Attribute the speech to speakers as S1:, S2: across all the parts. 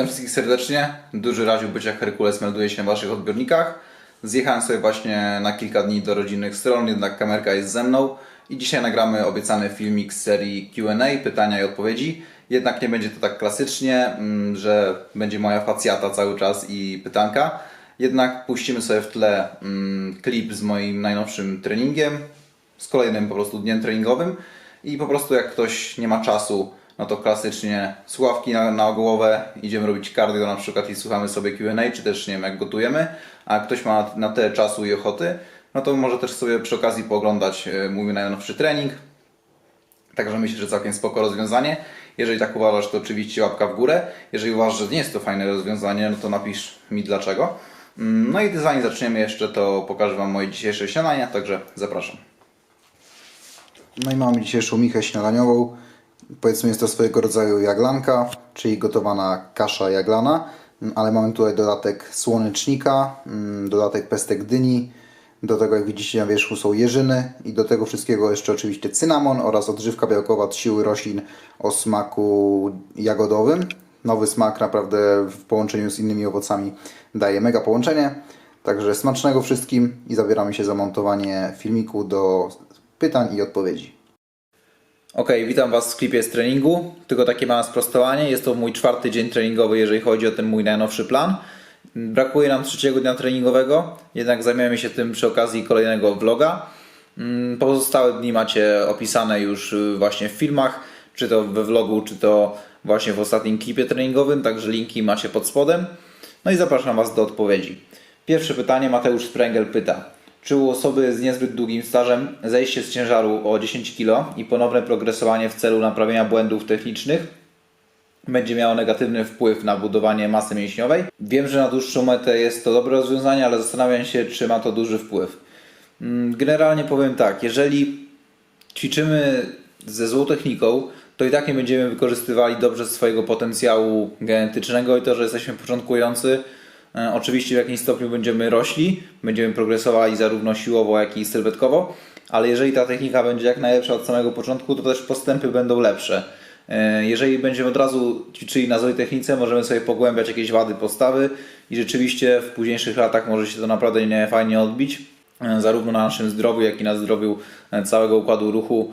S1: Witam wszystkich serdecznie. Duży raził bycia Herkules melduje się w Waszych odbiornikach. Zjechałem sobie właśnie na kilka dni do rodzinnych stron, jednak kamerka jest ze mną. I dzisiaj nagramy obiecany filmik z serii Q&A, pytania i odpowiedzi. Jednak nie będzie to tak klasycznie, mm, że będzie moja facjata cały czas i pytanka. Jednak puścimy sobie w tle mm, klip z moim najnowszym treningiem, z kolejnym po prostu dniem treningowym i po prostu jak ktoś nie ma czasu, no to klasycznie słuchawki na, na głowę, idziemy robić cardio na przykład i słuchamy sobie Q&A, czy też nie wiem jak gotujemy, a ktoś ma na tyle czasu i ochoty, no to może też sobie przy okazji pooglądać e, mój najnowszy trening. Także myślę, że całkiem spoko rozwiązanie. Jeżeli tak uważasz, to oczywiście łapka w górę. Jeżeli uważasz, że nie jest to fajne rozwiązanie, no to napisz mi dlaczego. Mm, No i zanim zaczniemy jeszcze, to pokażę Wam moje dzisiejsze śniadania, także zapraszam. No i mamy dzisiejszą michę śniadaniową. Powiedzmy jest to swojego rodzaju jaglanka, czyli gotowana kasza jaglana, Mm, ale mamy tutaj dodatek słonecznika, mm, dodatek pestek dyni, do tego jak widzicie na wierzchu są jeżyny i do tego wszystkiego jeszcze oczywiście cynamon oraz odżywka białkowa od siły roślin o smaku jagodowym. Nowy smak naprawdę w połączeniu z innymi owocami daje mega połączenie. Także smacznego wszystkim i zabieramy się za montowanie filmiku do pytań i odpowiedzi. Ok, witam Was w klipie z treningu. Tylko takie małe sprostowanie. Jest to mój czwarty dzień treningowy, jeżeli chodzi o ten mój najnowszy plan. Brakuje nam trzeciego dnia treningowego, jednak zajmiemy się tym przy okazji kolejnego vloga. Mm, Pozostałe dni macie opisane już y, właśnie w filmach, czy to we vlogu, czy to właśnie w ostatnim klipie treningowym, także linki macie pod spodem. No i zapraszam Was do odpowiedzi. Pierwsze pytanie Mateusz Sprengel pyta. Czy u osoby z niezbyt długim stażem zejście z ciężaru o 10 kg i ponowne progresowanie w celu naprawienia błędów technicznych będzie miało negatywny wpływ na budowanie masy mięśniowej? Wiem, że na dłuższą metę jest to dobre rozwiązanie, ale zastanawiam się, czy ma to duży wpływ. Mm, Generalnie powiem tak, jeżeli ćwiczymy ze złą techniką, to i tak nie będziemy wykorzystywali dobrze swojego potencjału genetycznego i to, że jesteśmy początkujący. E, Oczywiście w jakimś stopniu będziemy rośli, będziemy progresowali zarówno siłowo, jak i sylwetkowo, ale jeżeli ta technika będzie jak najlepsza od samego początku, to też postępy będą lepsze. E, Jeżeli będziemy od razu ćwiczyli na złej technice, możemy sobie pogłębiać jakieś wady postawy i rzeczywiście w późniejszych latach może się to naprawdę nie fajnie odbić, e, zarówno na naszym zdrowiu, jak i na zdrowiu całego układu ruchu.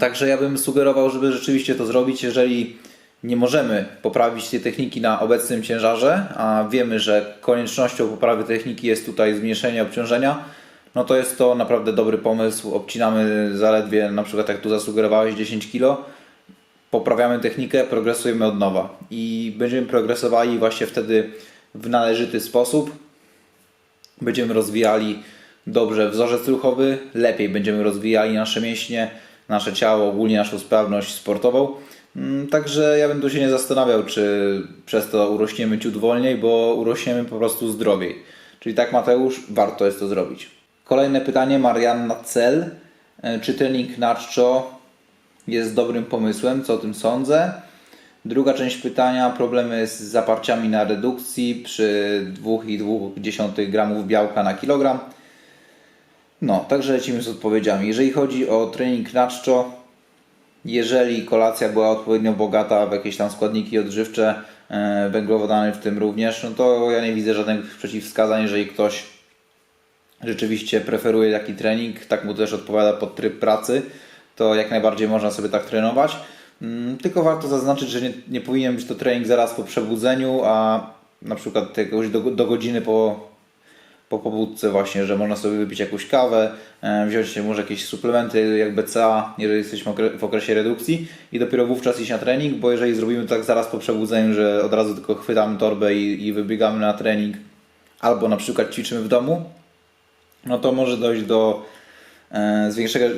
S1: Także ja bym sugerował, żeby rzeczywiście to zrobić, jeżeli nie możemy poprawić tej techniki na obecnym ciężarze, a wiemy, że koniecznością poprawy techniki jest tutaj zmniejszenie obciążenia, no to jest to naprawdę dobry pomysł. Obcinamy zaledwie, na przykład jak tu zasugerowałeś, 10 kg, poprawiamy technikę, progresujemy od nowa i będziemy progresowali właśnie wtedy w należyty sposób. Będziemy rozwijali dobrze wzorzec ruchowy, lepiej będziemy rozwijali nasze mięśnie, nasze ciało, ogólnie naszą sprawność sportową. Mm, Także ja bym tu się nie zastanawiał, czy przez to urośniemy ciut wolniej, bo urośniemy po prostu zdrowiej. Czyli tak Mateusz, warto jest to zrobić. Kolejne pytanie, Marianna Cel. E, Czy trening na czczo jest dobrym pomysłem? Co o tym sądzę? Druga część pytania, problemy z zaparciami na redukcji przy 2,2 gramów białka na kilogram. No, także lecimy z odpowiedziami. Jeżeli chodzi o trening na czczo, jeżeli kolacja była odpowiednio bogata w jakieś tam składniki odżywcze, e, węglowodany w tym również, no to ja nie widzę żadnych przeciwwskazań, jeżeli ktoś rzeczywiście preferuje taki trening, tak mu też odpowiada pod tryb pracy, to jak najbardziej można sobie tak trenować. Mm, Tylko warto zaznaczyć, że nie, nie powinien być to trening zaraz po przebudzeniu, a na przykład do, do godziny po, po pobudce właśnie, że można sobie wypić jakąś kawę, e, wziąć może jakieś suplementy jak BCA, jeżeli jesteśmy w okresie redukcji i dopiero wówczas iść na trening, bo jeżeli zrobimy tak zaraz po przebudzeniu, że od razu tylko chwytamy torbę i, i wybiegamy na trening, albo na przykład ćwiczymy w domu, no to może dojść do e,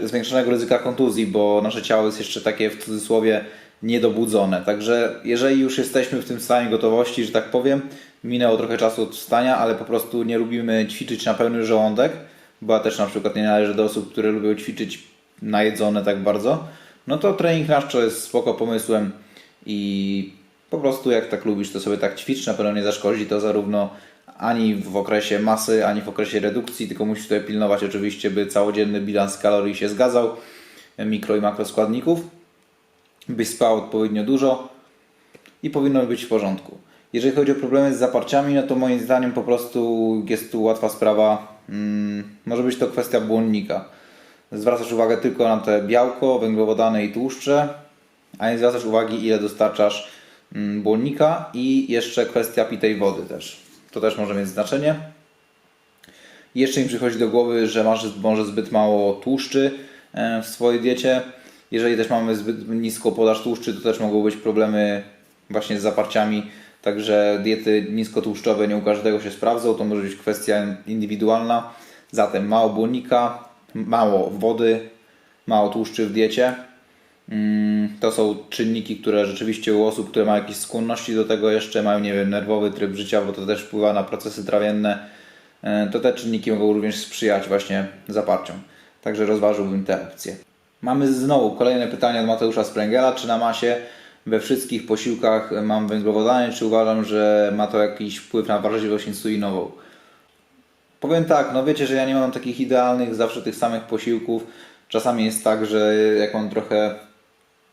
S1: zwiększonego ryzyka kontuzji, bo nasze ciało jest jeszcze takie w cudzysłowie niedobudzone. Także jeżeli już jesteśmy w tym stanie gotowości, że tak powiem, minęło trochę czasu od wstania, ale po prostu nie lubimy ćwiczyć na pełny żołądek, bo ja też na przykład nie należę do osób, które lubią ćwiczyć najedzone tak bardzo, no to trening na czczo jest spoko pomysłem i po prostu jak tak lubisz, to sobie tak ćwicz, na pewno nie zaszkodzi to zarówno ani w okresie masy, ani w okresie redukcji, tylko musisz tutaj pilnować oczywiście, by całodzienny bilans kalorii się zgadzał, mikro i makroskładników, byś spał odpowiednio dużo i powinno być w porządku. Jeżeli chodzi o problemy z zaparciami, no to moim zdaniem po prostu jest tu łatwa sprawa. Mm, może być to kwestia błonnika. Zwracasz uwagę tylko na te białko, węglowodany i tłuszcze, a nie zwracasz uwagi ile dostarczasz mm, błonnika i jeszcze kwestia pitej wody też. To też może mieć znaczenie. Jeszcze mi przychodzi do głowy, że masz może zbyt mało tłuszczy e, w swojej diecie. Jeżeli też mamy zbyt niską podaż tłuszczy, to też mogą być problemy właśnie z zaparciami. Także diety niskotłuszczowe nie u każdego się sprawdzą. To może być kwestia indywidualna. Zatem mało błonnika, mało wody, mało tłuszczy w diecie. Mm, To są czynniki, które rzeczywiście u osób, które mają jakieś skłonności do tego jeszcze, mają, nie wiem, nerwowy tryb życia, bo to też wpływa na procesy trawienne, e, to te czynniki mogą również sprzyjać właśnie zaparciom. Także rozważyłbym te opcje. Mamy znowu kolejne pytanie od Mateusza Sprengela. Czy na masie we wszystkich posiłkach mam węglowodany, czy uważam, że ma to jakiś wpływ na wrażliwość insulinową? Powiem tak, no wiecie, że ja nie mam takich idealnych, zawsze tych samych posiłków. Czasami jest tak, że jak mam trochę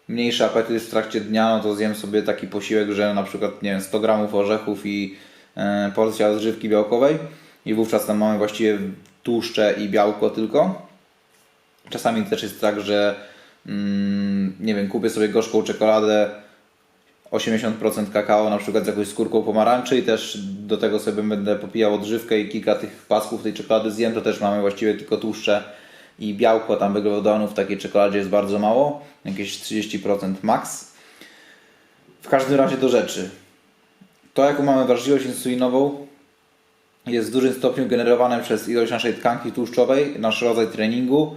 S1: mniejszy apetyt w trakcie dnia, no to zjem sobie taki posiłek, że na przykład, nie wiem, 100 gramów orzechów i e, porcja odżywki białkowej i wówczas tam mamy właściwie tłuszcze i białko tylko. Czasami też jest tak, że mm, nie wiem, kupię sobie gorzką czekoladę 80% kakao, na przykład z jakąś skórką pomarańczy i też do tego sobie będę popijał odżywkę i kilka tych pasków tej czekolady zjem, to też mamy właściwie tylko tłuszcze i białko, tam węglowodanów w takiej czekoladzie jest bardzo mało, jakieś 30% max. W każdym razie do rzeczy. To jaką mamy wrażliwość insulinową jest w dużym stopniu generowane przez ilość naszej tkanki tłuszczowej, nasz rodzaj treningu,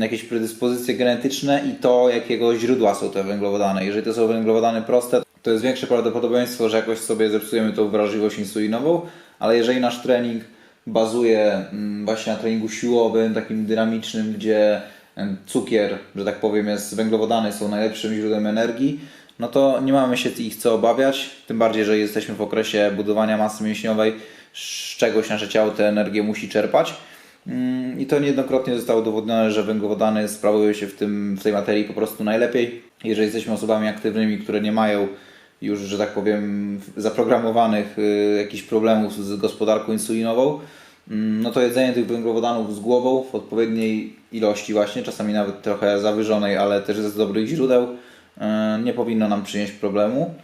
S1: jakieś predyspozycje genetyczne i to, jakiego źródła są te węglowodany. Jeżeli to są węglowodany proste, to jest większe prawdopodobieństwo, że jakoś sobie zepsujemy tą wrażliwość insulinową, ale jeżeli nasz trening bazuje mm, właśnie na treningu siłowym, takim dynamicznym, gdzie cukier, że tak powiem, jest węglowodany, są najlepszym źródłem energii, no to nie mamy się ich co obawiać, tym bardziej, że jesteśmy w okresie budowania masy mięśniowej, z czegoś nasze ciało tę energię musi czerpać. Mm, I to niejednokrotnie zostało udowodnione, że węglowodany sprawują się w, tym, w tej materii po prostu najlepiej. Jeżeli jesteśmy osobami aktywnymi, które nie mają już, że tak powiem, zaprogramowanych y, jakichś problemów z gospodarką insulinową, mm, no to jedzenie tych węglowodanów z głową w odpowiedniej ilości właśnie, czasami nawet trochę zawyżonej, ale też z dobrych źródeł, y, nie powinno nam przynieść problemu.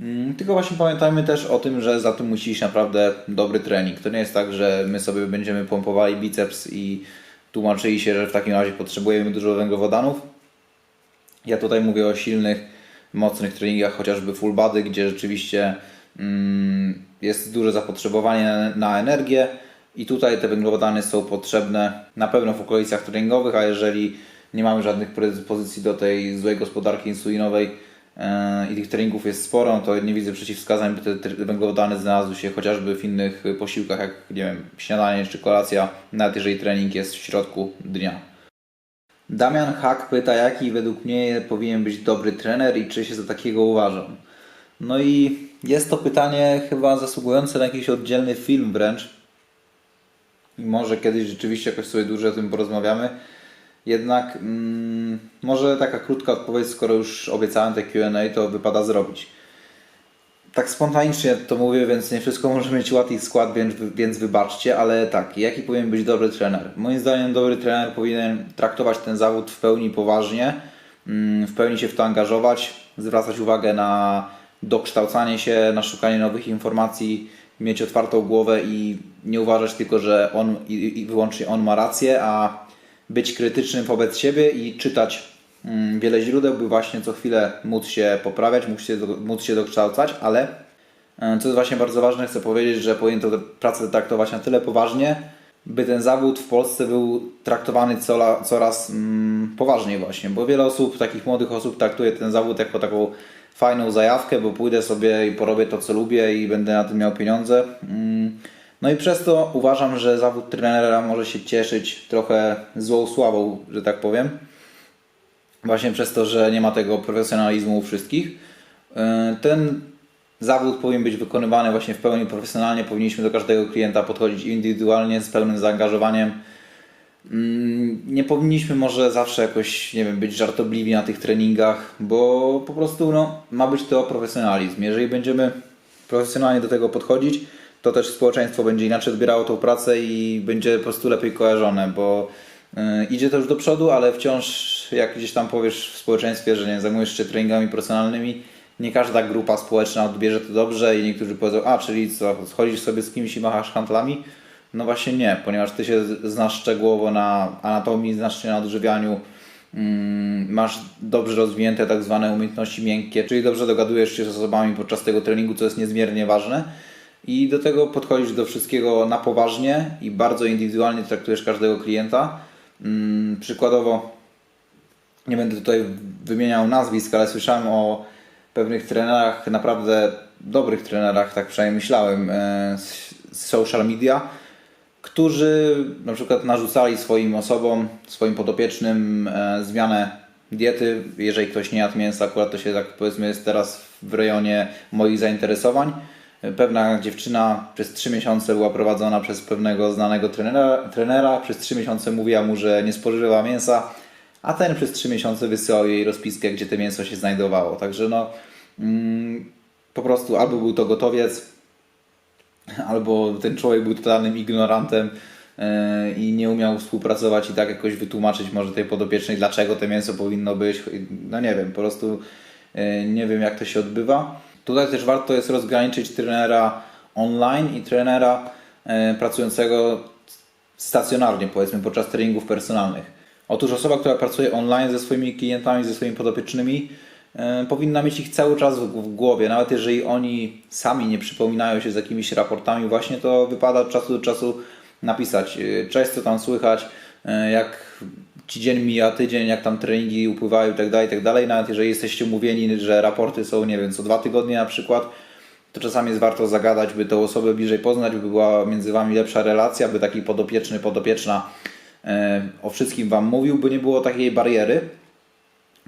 S1: Mm, Tylko właśnie pamiętajmy też o tym, że za tym musi iść naprawdę dobry trening. To nie jest tak, że my sobie będziemy pompowali biceps i tłumaczyli się, że w takim razie potrzebujemy dużo węglowodanów. Ja tutaj mówię o silnych, mocnych treningach, chociażby full body, gdzie rzeczywiście mm, jest duże zapotrzebowanie na, na energię i tutaj te węglowodany są potrzebne na pewno w okolicach treningowych, a jeżeli nie mamy żadnych predyspozycji do tej złej gospodarki insulinowej i tych treningów jest sporo, to nie widzę przeciwwskazań, by te węglowodany znalazły się chociażby w innych posiłkach, jak nie wiem, śniadanie czy kolacja, nawet jeżeli trening jest w środku dnia. Damian Hak pyta, jaki według mnie powinien być dobry trener i czy się za takiego uważam. No i jest to pytanie chyba zasługujące na jakiś oddzielny film wręcz. I może kiedyś rzeczywiście jakoś sobie dłużej o tym porozmawiamy. Jednak mm, może taka krótka odpowiedź, skoro już obiecałem te Q&A, to wypada zrobić. Tak spontanicznie to mówię, więc nie wszystko może mieć ład skład, więc, więc wybaczcie, ale tak, jaki powinien być dobry trener? Moim zdaniem dobry trener powinien traktować ten zawód w pełni poważnie, mm, w pełni się w to angażować, zwracać uwagę na dokształcanie się, na szukanie nowych informacji, mieć otwartą głowę i nie uważać tylko, że on i, i wyłącznie on ma rację, a być krytycznym wobec siebie i czytać mm, wiele źródeł, by właśnie co chwilę móc się poprawiać, móc się, móc się dokształcać, ale e, co jest właśnie bardzo ważne, chcę powiedzieć, że powinien tę pracę traktować na tyle poważnie, by ten zawód w Polsce był traktowany cola, coraz mm, poważniej właśnie, bo wiele osób, takich młodych osób traktuje ten zawód jako taką fajną zajawkę, bo pójdę sobie i porobię to, co lubię i będę na tym miał pieniądze. Mm, No i przez to uważam, że zawód trenera może się cieszyć trochę złą sławą, że tak powiem. Właśnie przez to, że nie ma tego profesjonalizmu u wszystkich. Yy, Ten zawód powinien być wykonywany właśnie w pełni profesjonalnie. Powinniśmy do każdego klienta podchodzić indywidualnie, z pełnym zaangażowaniem. Mm, Nie powinniśmy może zawsze jakoś, nie wiem, być żartobliwi na tych treningach, bo po prostu no, ma być to profesjonalizm. Jeżeli będziemy profesjonalnie do tego podchodzić, to też społeczeństwo będzie inaczej odbierało tą pracę i będzie po prostu lepiej kojarzone, bo y, idzie to już do przodu, ale wciąż jak gdzieś tam powiesz w społeczeństwie, że nie zajmujesz się treningami personalnymi, nie każda grupa społeczna odbierze to dobrze i niektórzy powiedzą, a czyli co, chodzisz sobie z kimś i machasz handlami? No właśnie nie, ponieważ ty się znasz szczegółowo na anatomii, znasz się na odżywianiu, mm, masz dobrze rozwinięte tak zwane umiejętności miękkie, czyli dobrze dogadujesz się z osobami podczas tego treningu, co jest niezmiernie ważne. I do tego podchodzisz do wszystkiego na poważnie i bardzo indywidualnie traktujesz każdego klienta. Mm, Przykładowo, nie będę tutaj wymieniał nazwisk, ale słyszałem o pewnych trenerach, naprawdę dobrych trenerach, tak przynajmniej myślałem, e, z social media, którzy na przykład narzucali swoim osobom, swoim podopiecznym e, zmianę diety. Jeżeli ktoś nie jadł mięsa, akurat to się tak powiedzmy jest teraz w rejonie moich zainteresowań. Pewna dziewczyna przez 3 miesiące była prowadzona przez pewnego znanego trenera, trenera. Przez 3 miesiące mówiła mu, że nie spożywa mięsa, a ten przez 3 miesiące wysyłał jej rozpiskę, gdzie to mięso się znajdowało. Także no, mm, po prostu albo był to gotowiec, albo ten człowiek był totalnym ignorantem e, i nie umiał współpracować i tak jakoś wytłumaczyć może tej podopiecznej, dlaczego to mięso powinno być. No nie wiem, po prostu e, nie wiem jak to się odbywa. Tutaj też warto jest rozgraniczyć trenera online i trenera e, pracującego stacjonarnie, powiedzmy, podczas treningów personalnych. Otóż osoba, która pracuje online ze swoimi klientami, ze swoimi podopiecznymi, e, powinna mieć ich cały czas w, głowie. Nawet jeżeli oni sami nie przypominają się z jakimiś raportami, właśnie to wypada od czasu do czasu napisać. e, Cześć, co tam słychać, jak ci dzień mija, tydzień, jak tam treningi upływają i tak dalej, i tak. Nawet jeżeli jesteście umówieni, że raporty są, nie wiem, co dwa tygodnie na przykład, to czasami jest warto zagadać, by tą osobę bliżej poznać, by była między Wami lepsza relacja, by taki podopieczny, podopieczna e, o wszystkim Wam mówił, by nie było takiej bariery.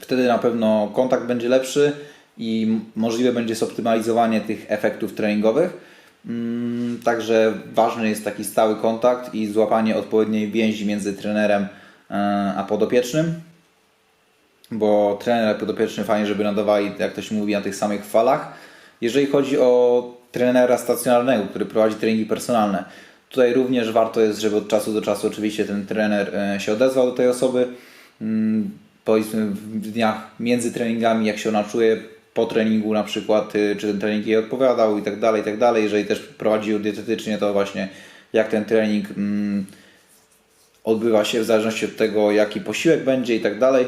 S1: Wtedy na pewno kontakt będzie lepszy i możliwe będzie zoptymalizowanie tych efektów treningowych. Mm, Także ważny jest taki stały kontakt i złapanie odpowiedniej więzi między trenerem a podopiecznym bo trener podopieczny fajnie, żeby nadawali, jak to się mówi, na tych samych falach. Jeżeli chodzi o trenera stacjonarnego, który prowadzi treningi personalne, tutaj również warto jest, żeby od czasu do czasu oczywiście ten trener e, się odezwał do tej osoby. Mm, Powiedzmy w dniach między treningami, jak się ona czuje po treningu na przykład, y, czy ten trening jej odpowiadał i tak dalej, i tak dalej. Jeżeli też prowadzi ją dietetycznie, to właśnie jak ten trening mm, odbywa się w zależności od tego, jaki posiłek będzie i tak dalej.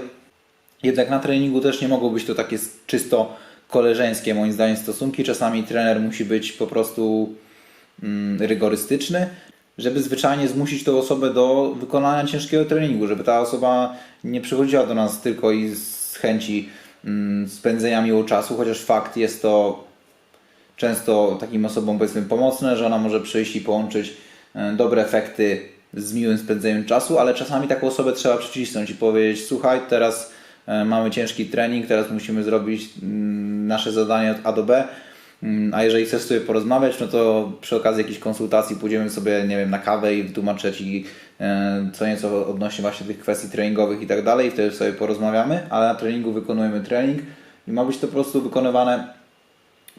S1: Jednak na treningu też nie mogą być to takie czysto koleżeńskie, moim zdaniem, stosunki. Czasami trener musi być po prostu mm, rygorystyczny, żeby zwyczajnie zmusić tą osobę do wykonania ciężkiego treningu, żeby ta osoba nie przychodziła do nas tylko i z chęci mm, spędzenia miło czasu, chociaż fakt jest to często takim osobom powiedzmy pomocne, że ona może przyjść i połączyć e, dobre efekty z miłym spędzeniem czasu, ale czasami taką osobę trzeba przycisnąć i powiedzieć: Słuchaj, teraz e, mamy ciężki trening, teraz musimy zrobić mm, nasze zadanie od A do B. Mm, A jeżeli chcesz sobie porozmawiać, no to przy okazji jakiejś konsultacji pójdziemy sobie, nie wiem, na kawę i wytłumaczę Ci e, co nieco odnośnie właśnie tych kwestii treningowych i tak dalej, wtedy sobie porozmawiamy, ale na treningu wykonujemy trening i ma być to po prostu wykonywane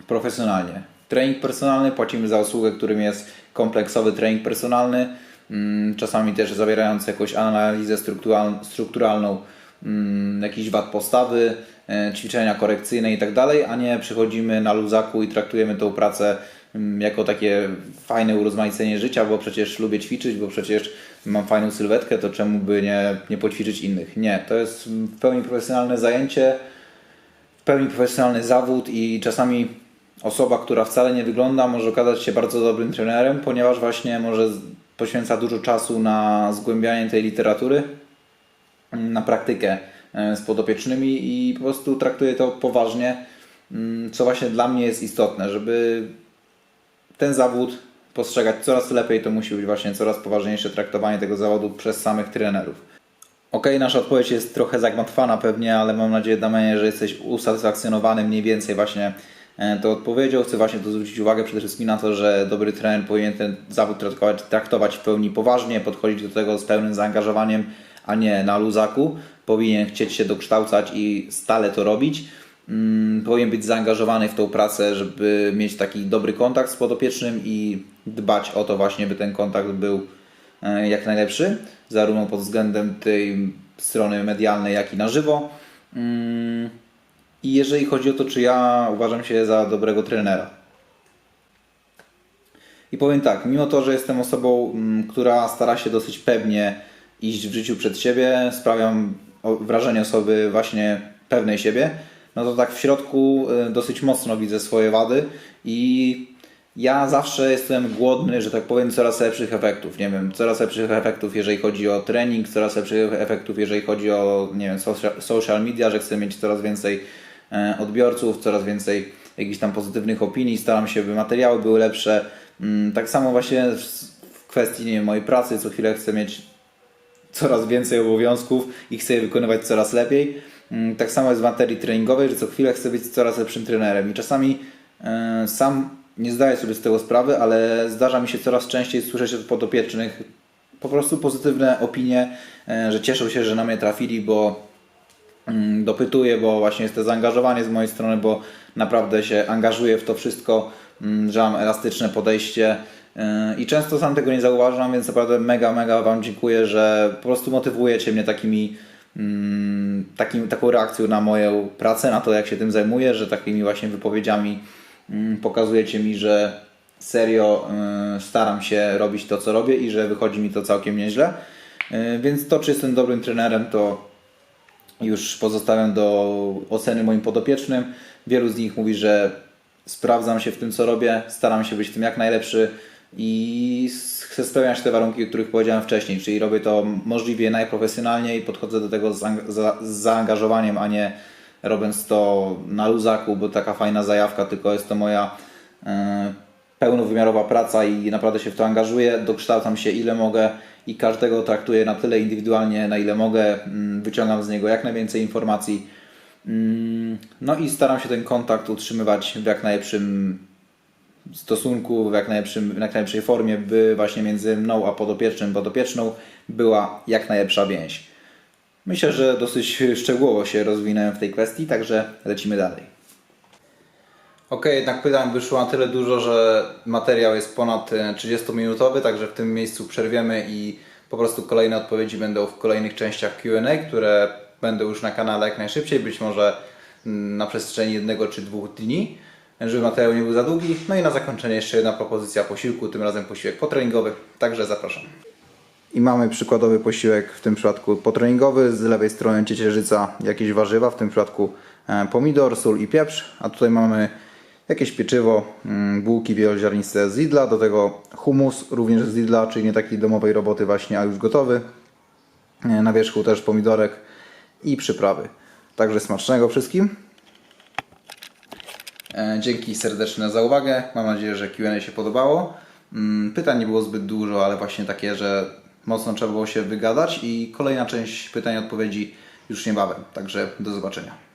S1: profesjonalnie. Trening personalny płacimy za usługę, którym jest kompleksowy trening personalny, czasami też zawierający jakąś analizę struktural- strukturalną mm, jakichś wad postawy, e, ćwiczenia korekcyjne i tak a nie przychodzimy na luzaku i traktujemy tą pracę mm, jako takie fajne urozmaicenie życia, bo przecież lubię ćwiczyć, bo przecież mam fajną sylwetkę, to czemu by nie, nie poćwiczyć innych? Nie, to jest w pełni profesjonalne zajęcie, w pełni profesjonalny zawód i czasami osoba, która wcale nie wygląda, może okazać się bardzo dobrym trenerem, ponieważ właśnie może poświęca dużo czasu na zgłębianie tej literatury, na praktykę e, z podopiecznymi i po prostu traktuje to poważnie, mm, co właśnie dla mnie jest istotne, żeby ten zawód postrzegać coraz lepiej, to musi być właśnie coraz poważniejsze traktowanie tego zawodu przez samych trenerów. Okej, nasza odpowiedź jest trochę zagmatwana pewnie, ale mam nadzieję, Damianie, że jesteś usatysfakcjonowany mniej więcej właśnie e, tą odpowiedzią. Chcę właśnie tu zwrócić uwagę przede wszystkim na to, że dobry trener powinien ten zawód traktować, traktować w pełni poważnie, podchodzić do tego z pełnym zaangażowaniem, a nie na luzaku. Powinien chcieć się dokształcać i stale to robić. mm, powinien być zaangażowany w tą pracę, żeby mieć taki dobry kontakt z podopiecznym i dbać o to właśnie, by ten kontakt był e, jak najlepszy, zarówno pod względem tej strony medialnej, jak i na żywo. I jeżeli chodzi o to, czy ja uważam się za dobrego trenera. I powiem tak, mimo to, że jestem osobą, mm, która stara się dosyć pewnie iść w życiu przed siebie, sprawiam wrażenie osoby właśnie pewnej siebie, no to tak w środku y, dosyć mocno widzę swoje wady i ja zawsze jestem głodny, że tak powiem, coraz lepszych efektów. Nie wiem, coraz lepszych efektów, jeżeli chodzi o trening, coraz lepszych efektów, jeżeli chodzi o, nie wiem, social, media, że chcę mieć coraz więcej odbiorców, coraz więcej jakichś tam pozytywnych opinii, staram się, by materiały były lepsze. Mm, Tak samo właśnie w kwestii, wiem, mojej pracy, co chwilę chcę mieć coraz więcej obowiązków i chcę je wykonywać coraz lepiej. Mm, Tak samo jest w materii treningowej, że co chwilę chcę być coraz lepszym trenerem i czasami e, sam nie zdaję sobie z tego sprawy, ale zdarza mi się coraz częściej słyszeć od podopiecznych po prostu pozytywne opinie, e, że cieszą się, że na mnie trafili, bo dopytuję, bo właśnie jest to zaangażowanie z mojej strony, bo naprawdę się angażuję w to wszystko, mm, że mam elastyczne podejście yy, i często sam tego nie zauważam, więc naprawdę mega, mega Wam dziękuję, że po prostu motywujecie mnie takimi, mm, takim, taką reakcją na moją pracę, na to jak się tym zajmuję, że takimi właśnie wypowiedziami mm, pokazujecie mi, że serio yy, staram się robić to, co robię i że wychodzi mi to całkiem nieźle. Yy, Więc to, czy jestem dobrym trenerem, to już pozostawiam do oceny moim podopiecznym. Wielu z nich mówi, że sprawdzam się w tym, co robię, staram się być w tym jak najlepszy i chcę spełniać te warunki, o których powiedziałem wcześniej, czyli robię to możliwie najprofesjonalniej, podchodzę do tego z zaangażowaniem, a nie robiąc to na luzaku, bo taka fajna zajawka, tylko jest to moja e, pełnowymiarowa praca i naprawdę się w to angażuję, dokształcam się ile mogę i każdego traktuję na tyle indywidualnie, na ile mogę, mm, wyciągam z niego jak najwięcej informacji. Mm, No i staram się ten kontakt utrzymywać w jak najlepszym stosunku, w jak, najlepszym, w jak najlepszej formie, by właśnie między mną a podopiecznym, podopieczną była jak najlepsza więź. Myślę, że dosyć szczegółowo się rozwinąłem w tej kwestii, także lecimy dalej. Ok, jednak pytań wyszło na tyle dużo, że materiał jest ponad e, 30-minutowy, także w tym miejscu przerwiemy i po prostu kolejne odpowiedzi będą w kolejnych częściach QA, które będą już na kanale jak najszybciej, być może mm, na przestrzeni jednego czy dwóch dni, żeby materiał nie był za długi. No i na zakończenie jeszcze jedna propozycja posiłku, tym razem posiłek potreningowy, także zapraszam. I mamy przykładowy posiłek, w tym przypadku potreningowy, z lewej strony ciecierzyca, jakieś warzywa, w tym przypadku e, pomidor, sól i pieprz, a tutaj mamy jakieś pieczywo, mm, bułki wieloziarniste z Lidla, do tego humus również z Lidla, czyli nie takiej domowej roboty właśnie, a już gotowy. E, Na wierzchu też pomidorek i przyprawy. Także smacznego wszystkim. E, Dzięki serdeczne za uwagę. Mam nadzieję, że Q&A się podobało. Mm, Pytań nie było zbyt dużo, ale właśnie takie, że mocno trzeba było się wygadać i kolejna część pytań i odpowiedzi już niebawem. Także do zobaczenia.